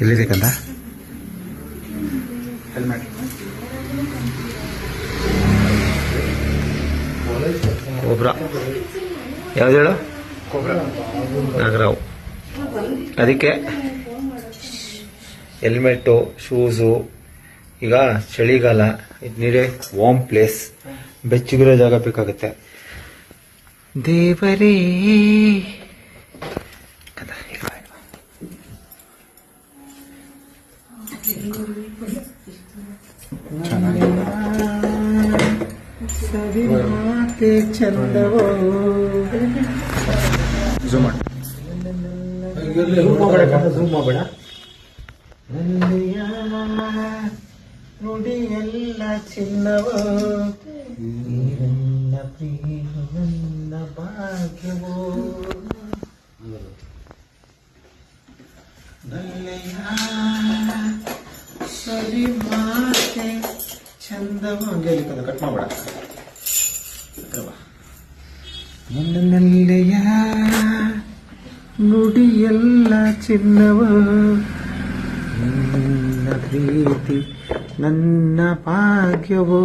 ಎಲ್ಲಿದೆ ಕಂದ? ಒಬ್ರ ಯಾವ್ದು ಹೇಳು? ನಾಗರಾವ್. ಅದಕ್ಕೆ? ಹೆಲ್ಮೆಟ್ಟು ಶೂಸು, ಈಗ ಚಳಿಗಾಲ ಇದು ನೀರೇ ವಾಮ್ ಪ್ಲೇಸ್ ಬೆಚ್ಚಗಿರೋ ಜಾಗ ಬೇಕಾಗುತ್ತೆ. ದೇವರೇ. ಚಂದವೋ ಝೂಮ್ ಮಾಡಬೇಡ ಝೂಮ್ ಮಾಡಬೇಡ ನುಡಿಯೆಲ್ಲ ಚಿನ್ನವೋ ನೀರನ್ನ ಪ್ರಿಯ ಭಾಗ್ಯವೋ ನಲ್ಲೆಯ ಸರಿ ಮಾತೆ. ಚಂದವ ಹಂಗೆ ಇಲ್ಲಿಕದ ಕಟ್ ಮಾಡಬೇಡ. ನನ್ನೆಯ ನುಡಿಯೆಲ್ಲ ಚಿನ್ನವ. ನನ್ನ ಪ್ರೀತಿ ನನ್ನ ಭಾಗ್ಯವೋ.